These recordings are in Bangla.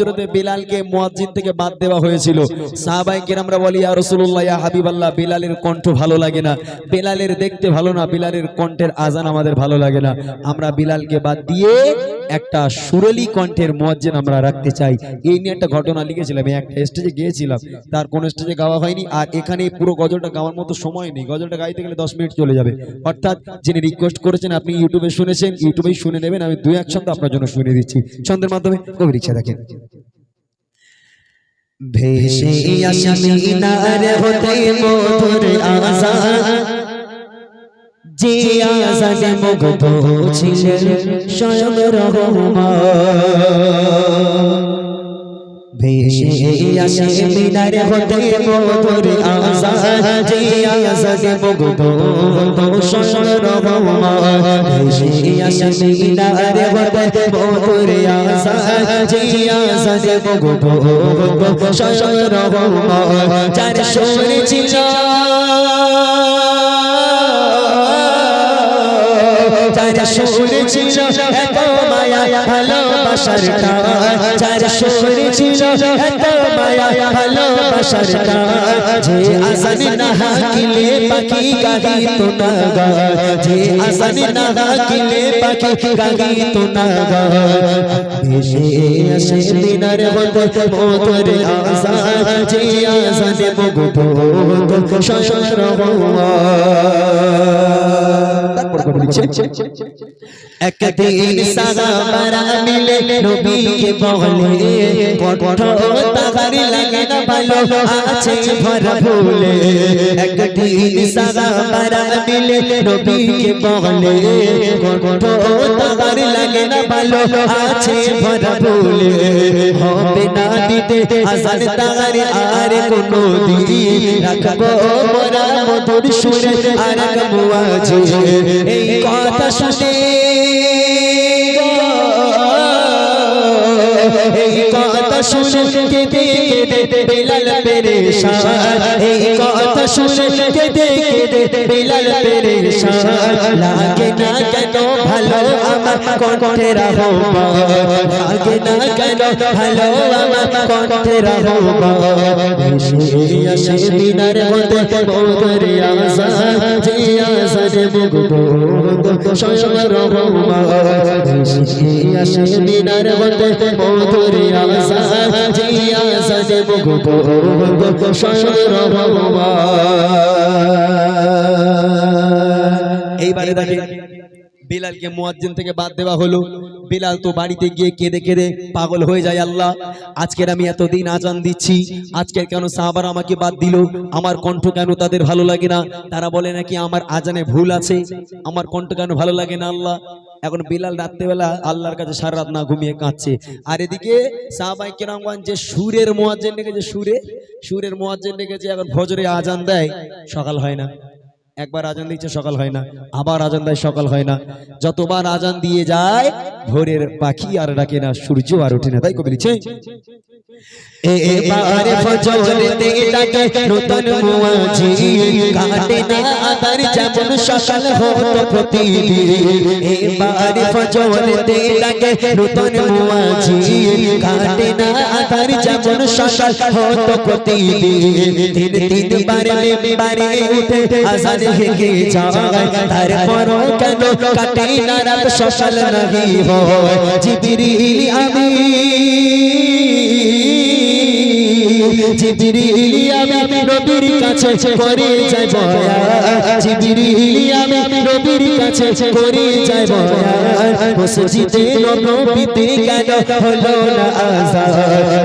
হজরতে বিলালকে মুয়াজ্জিন থেকে বাদ দেওয়া হয়েছিল। সাহাবাই আমরা বলি, ইয়া রাসূলুল্লাহ হাবিবাল্লাহ, বিলালের কণ্ঠ ভালো লাগে না। বিলালের দেখতে ভালো না, বিলালের কণ্ঠের আজান আমাদের ভালো লাগে না। আমরা বিলালকে বাদ দিয়ে একটা সুরেলি কণ্ঠের মুয়াজ্জিন আমরা রাখতে চাই। এই নিয়ে একটা ঘটনা লিখেছিলাম এই একটা স্টেজে গিয়েছিলাম। তার কোন স্টেজে গাওয়া হয়নি, আর এখানে পুরো গজলটা গাওয়ার মতো সময় নেই। গজলটা গাইতে গেলে দশ মিনিট চলে যাবে। অর্থাৎ যিনি রিকোয়েস্ট করেছেন, আপনি ইউটিউবে শুনেছেন ইউটিউবেই শুনে নেবেন, আমি দুই এক ছন্দ আপনার জন্য শুনে দিচ্ছি। ছন্দের মাধ্যমে কবির ইচ্ছা দেখেন। ভেসে আসে মিনার হতে মধুর আজান যে আজানে মুগ্ধ ছিলেন স্বয়ং রহমান ভেসে আসে মিনার হতে মধুর আজান যে আজানে মুগ্ধ স্বয়ং রহমান ভেসে আসে মিনার হতে মধুর আজান যে চার সুর ছিল এত মায়া ভালোবাসার টান চার সুর ছিল এত মায়া, ভালোবাসার টান যে আসানি না হাকিলে পাখি গাহি তো না গা। যে আসানি না হাকিলে পাখি গাহি তো না গা। ভেসে আসে দিনার হতে মোতর আশা যে তাহার লাগে না ভালো আছে ভরা বলে হবে না দিতে আসান তার আর কোনো দিন রাখব মোরা মধুর সুরে আর রাখব আছে এই কথা শুনে শুনে কেঁদে কেঁদে বেলাল পেরেশান। এই কথা শুনে কেঁদে কেঁদে বেলাল পেরেশান। লাগে না কেন ভালো আমার কণ্ঠের আহ্বান লাগে না কেন ভালো আমার এসে আসে দিনার মধ্যে মোদের আশা যে আশা যে মুগ্ধ স্বয়ং রহমান দিনার মধ্যে মোদের আশা এইবারে বিলালকে মুয়াজ্জিন থেকে বাদ দেওয়া হলো। বিলাল তো বাড়িতে গিয়ে কেঁদে কেঁদে পাগল হয়ে যায় আল্লাহ। আজকের আমি এতদিন আজান দিচ্ছি, আজকের কেন সাহাবার আমাকে বাদ দিল? আমার কণ্ঠ কেন তাদের ভালো লাগে না? তারা বলে নাকি আমার আজানে ভুল আছে। আমার কণ্ঠ কেন ভালো লাগে না আল্লাহ? এখন বিলাল রাত্রেবেলা আল্লাহর কাছে সারা রাত না ঘুমিয়ে কাঁদছে। আর এদিকে সাহাবাই কেরামগঞ্জ যে সুরের মোয়াজ্জেন রেখেছে সুরে? সুরের মোয়াজ্জেন রেখেছে এখন ভজরে আজান দেয়, সকাল হয় না। একবার আজান দিচ্ছে, সকাল হয় না। আবার আজান দেয়, সকাল হয় না। যতবার আজান দিয়ে যায়, ভোরের পাখি আর ডাকে না, সূর্য আর ওঠে না। তাই কবি এবারে ফজরেতে ডাকে নতুন মুয়াজ্জিন কাটে না আদার যেমন সকাল হতো প্রতিদিন। এবারে ফজরেতে ডাকে নতুন মুয়াজ্জিন কাটে না আদার যেমন সকাল হতো প্রতিদিন। তিন তিন বারে বারে উঠে আজান হেগে যায়। তারপরও কেন কাটে না রাত সকাল নাহি হয়। জিবরিল আমিন। জিবরিল আমি নবীর কাছে করে যাই বয়া জিবরিল কাছে করে যাই বয়া মসজিদে নবীতে কেন? হলো না আজান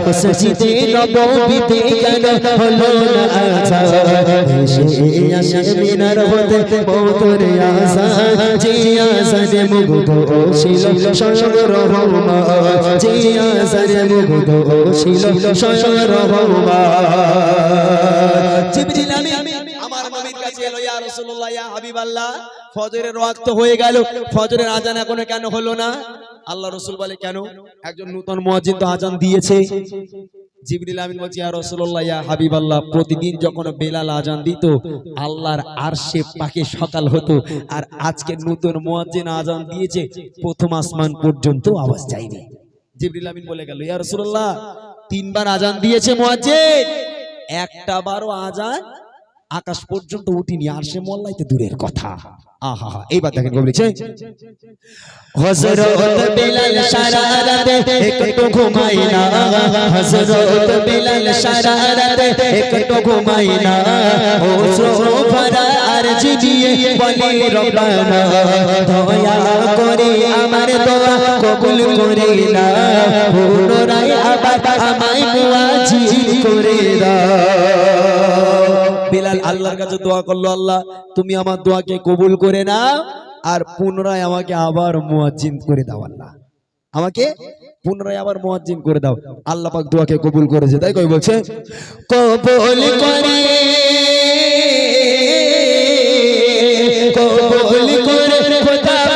মসজিদে নবীতে কেন? হলো না আজান এসে আসে মিনার হতে মৌতরে আজান যে আজানে মুগ্ধ ছিল স্বয়ং রহমান যে আজানে মুগ্ধ ছিল স্বয়ং রহমান জিবরিল আমিন প্রতিদিন যখন বেলাল আজান দিত, আল্লাহর আরশে পাকে সকাল হতো আর আজকে নতুন মুয়াজ্জিন আজান দিয়েছে, প্রথম আসমান পর্যন্ত আওয়াজ যায়নি। জিবরিল আমিন বলে গেল, ইয়া রাসূলুল্লাহ, তিনবার আজান দিয়েছে মুয়াজ্জিন, একটা বারও আজান আকাশ পর্যন্ত উঠিনি, আর সে মোল্লাইতে দূরের কথা। আমার দোয়া কবুল করে না। আবার আমায় করে দাও। বিলাল আল্লাহর কাছে দোয়া করল আল্লাহ তুমি আমার দোয়াকে কবুল করে না আর পুনরায় আমাকে আবার মুয়াজ্জিন করে দাও আল্লাহ। আমাকে পুনরায় আবার মুয়াজ্জিন করে দাও। আল্লাহ পাক দোয়াকে কবুল করেছে তাই কই বলছে? কবুল করে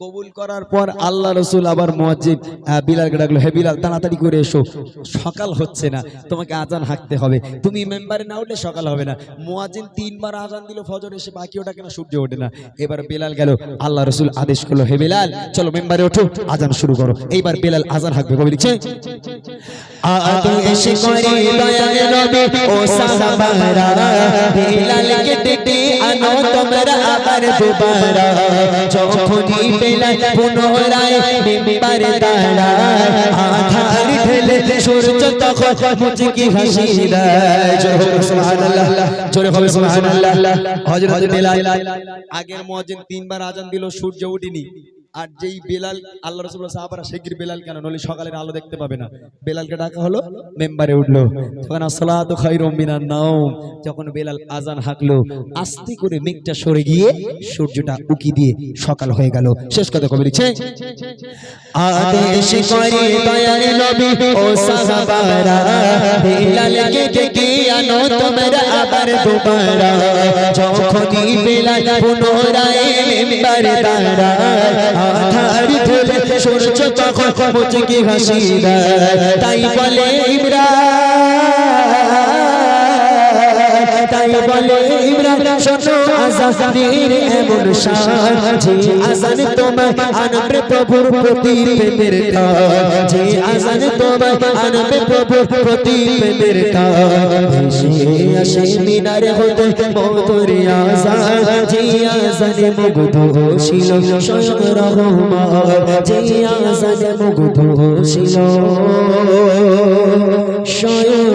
কবুল করার পর আল্লাহ রসুল আবার মুয়াজ্জিন আহ, বিলালকে ডাকলো হে বিলাল তাড়াতাড়ি করে এসো। সকাল হচ্ছে না তোমাকে আজান হাঁকতে হবে। তুমি মেম্বারে না উঠলে সকাল হবে না। মুয়াজ্জিন তিনবার আজান দিল ফজর এসে বাকি ওটা কেন সূর্য ওঠে না। এবার বেলাল গেল আল্লাহ রসুল আদেশ করল হে বেলাল চলো মেম্বারে ওঠো আজান শুরু করো। এইবার বেলাল আজান হাঁকবে। কবে লিখছে আদেশ করে দয়াল নবী ও সাহাবারা বেলালকে ডেকে আনো তোমরা আবার দুবারা যখনই বেলাল পুনরায় মিম্বারে দাঁড়ায় আধার ঢেলে সূর্য তখন মুচকি হাসি দেয় জোরে হোক সুবহানাল্লাহ জোরে হবে সুবহানাল্লাহ হযরত বেলাল আগের মুয়াজ্জিন তিনবার আজান দিল সূর্য উঠেনি আর যেই বেলাল, আল্লাহ রাসূলুল্লাহ সাহাবারা শিগগির বেলাল কেন? নলি সকালের আলো দেখতে পাবে না। বেলালকে ডাকা হলো, মেম্বারে উঠল। তখন খায়রুম মিনান নাওম। যখন বেলাল আজান হাঁকলো, আস্তে করে মেঘটা সরে গিয়ে সূর্যটা উকি দিয়ে সকাল হয়ে গেল। শেষ কথা কবি বেলাল পুনরায় আধার ধরে সূর্য তখন মুচকি হাসি দেয়। তাই বলে ইমরান, তাই বলে ইমরান, শোনো আজানের এমন শান যে আজান তোমার আনবে প্রভুর প্রতি প্রেমের টান যে আজান তোমার আনবে প্রভুর প্রতি প্রেমের টান ভেসে আসে মিনারে হতে মধুরে আজান। যে আজানে মুগ্ধ ছিল স্বয়ং রহমান। যে আজানে মুগ্ধ ছিল স্বয়ং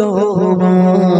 রহমান।